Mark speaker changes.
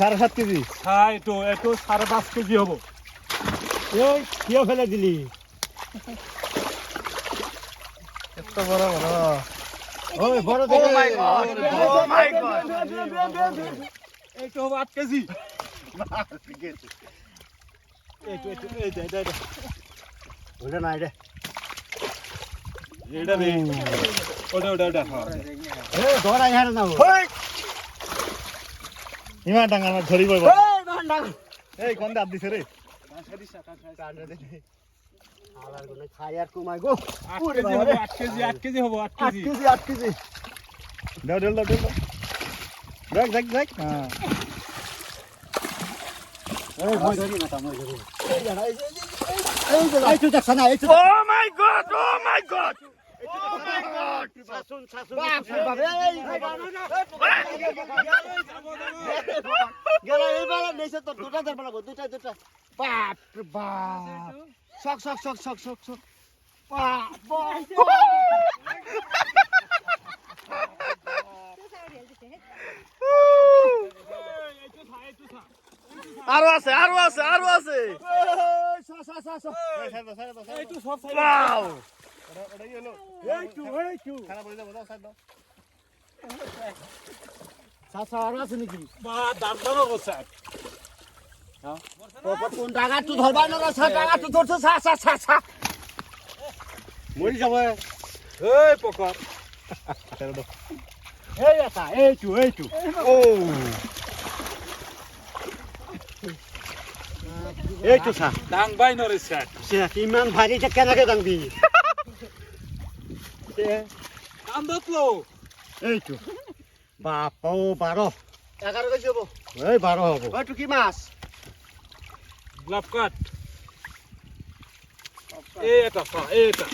Speaker 1: সাড়ে সাত কেজি?
Speaker 2: হ্যাঁ এইটো এইটো চাৰে পাঁচ কেজি হ'ব।
Speaker 1: এই কিয় ফেলে দিলি? এত বড় বড়। ওই বড় থেকে
Speaker 3: my God! Oh my God!
Speaker 2: এইটো হ'ব আঠ কেজি।
Speaker 1: এইটো এইটো এই দে দে দে। ওটা নাই দে
Speaker 2: এইটা দে। ওটা ওটা ওটা হ্যাঁ
Speaker 1: এই ধরা ইহারে না ইমান ডাঙৰ মাছ ধৰিব এই কোন দাঁত দিছে রে আলারগুলো খাই আর কমাই গো
Speaker 2: আঠ কেজি হ'ব আঠ কেজি আঠ কেজি হ'ব আঠ
Speaker 1: আট
Speaker 2: কেজি
Speaker 1: কেজি আট কেজি দাও দাও দাও দাও দেখ দেখ দেখ হ্যাঁ এই মই ধরি না মই ধরি এই এই যে এই এই তো এই তো
Speaker 3: Oh! Oh God! Oh my God!
Speaker 1: শাসন শাসন বাপ রে এই
Speaker 3: আরও আছে আরও আছে আরও আছে। ওয়াও
Speaker 1: ওটা কি হলো।
Speaker 2: এই টু এই টু
Speaker 1: খারাপ হয়ে যাব দাও সাইড দাও। সা সা আর আছে নাকি?
Speaker 2: বা দাম দাম কথা
Speaker 1: কোন টাকাটো ধরবা? না সা টাকাটো ধরছে সা সা সা সা মরি যাব।
Speaker 2: এই পকর
Speaker 1: এই এটা এইটো এইটো
Speaker 3: ও।
Speaker 1: এইটো চা
Speaker 2: দাং বাই নৰে স্যার।
Speaker 1: সে ইমান ভারী এটা কেনেকে দাঙবি
Speaker 2: কান্দত লো
Speaker 1: এইটো বাপ ও বাৰ
Speaker 3: এগারো কেজি হব।
Speaker 1: এই বাৰ হ'ব।
Speaker 3: ওইটু কি মাছ।
Speaker 2: গ্লাভ কাট এই এটা এই এটা।